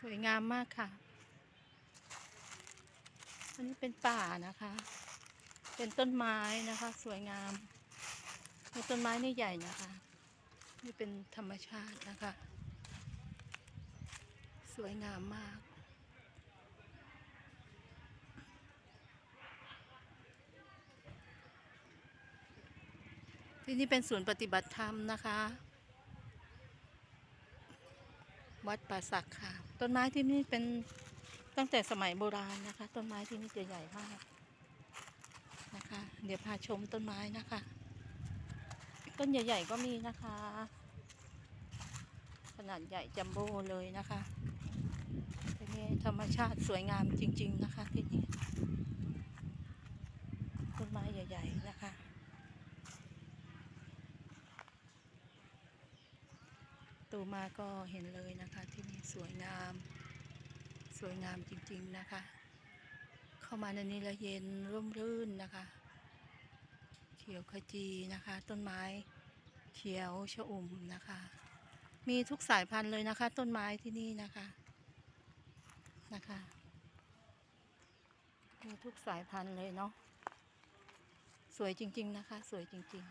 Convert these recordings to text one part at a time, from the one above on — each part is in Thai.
สวยงามมากค่ะอันนี้เป็นป่านะคะ เป็นต้นไม้นะคะ สวยงามต้นไม้นี่ใหญ่นะคะ นี่เป็นธรรมชาตินะคะ สวยงามมากที่นี่เป็นศูนย์ปฏิบัติธรรมนะคะ วัดป่าสักค่ะ ต้นไม้ที่นี่เป็นตั้งแต่สมัยโบราณนะคะ ต้นไม้ที่นี่จะใหญ่มากนะคะ เดี๋ยวพาชมต้นไม้นะคะ ต้นใหญ่ ๆ ก็มีนะคะ ขนาดใหญ่จัมโบ้เลยนะคะที่นี่ธรรมชาติสวยงามจริง ๆ นะคะที่นี่ต้นไม้ใหญ่ ๆ นะคะ ตูมาก็เห็นเลยนะคะที่นี่สวยงาม สวยงามจริงๆนะคะ เข้ามาในนี้ล้วเย็นร่มรื่นนะคะ เขียวขจีนะคะ ต้นไม้เขียวชอุ่มนะคะ มีทุกสายพันธุ์เลยนะคะ ต้นไม้ที่นี่นะคะนะคะมีทุกสายพันธุ์เลยเนาะสวยจริง ๆ นะคะ สวยจริง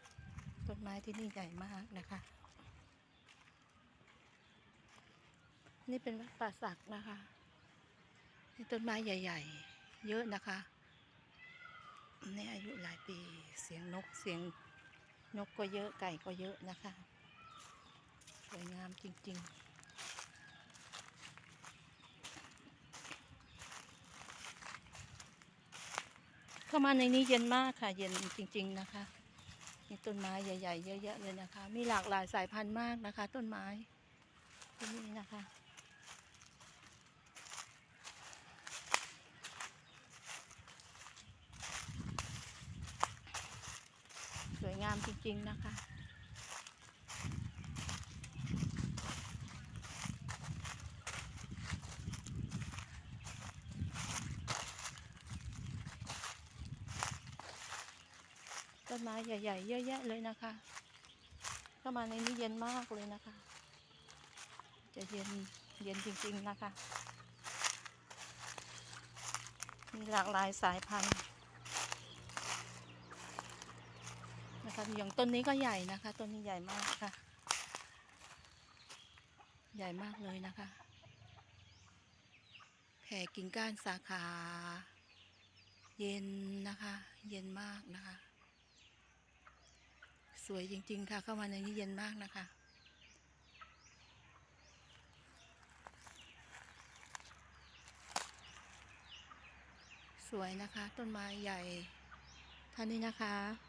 ๆ ต้นไม้ที่นี่ใหญ่มากนะคะ นี่เป็นวัดป่าสักนะคะนี่ต้นไม้ใหญ่ ๆ เยอะนะคะนี่อายุหลายปีเสียงนกเสียงนกก็เยอะไก่ก็เยอะนะคะสวยงามจริง ๆเข้ามาในนี้เย็นมากค่ะ เย็นจริง ๆนะคะ มีต้นไม้ใหญ่ ๆ เยอะแยะเลยนะคะ มีหลากหลายสายพันธุ์มากนะคะ ต้นไม้ที่นี่นะคะ สวยงาม จริงๆนะคะ ต้นไม้ใหญ่ๆ เยอะแยะเลยนะคะ เข้ามาในนี้เย็นมากเลยนะคะ จะเย็นเย็นจริงๆนะคะ มีหลากหลายสายพันธุ์ นะ คะอย่างต้นนี้ก็ใหญ่นะคะ ต้นนี้ใหญ่มากค่ะ ใหญ่มากเลยนะคะ แผ่กิ่งก้านสาขา เย็นนะคะ เย็นมากนะคะ สวยจริง ๆ ค่ะ เข้ามาในนี้เย็นมากนะคะสวยนะคะ ต้นไม้ใหญ่ท่านนี้นะคะ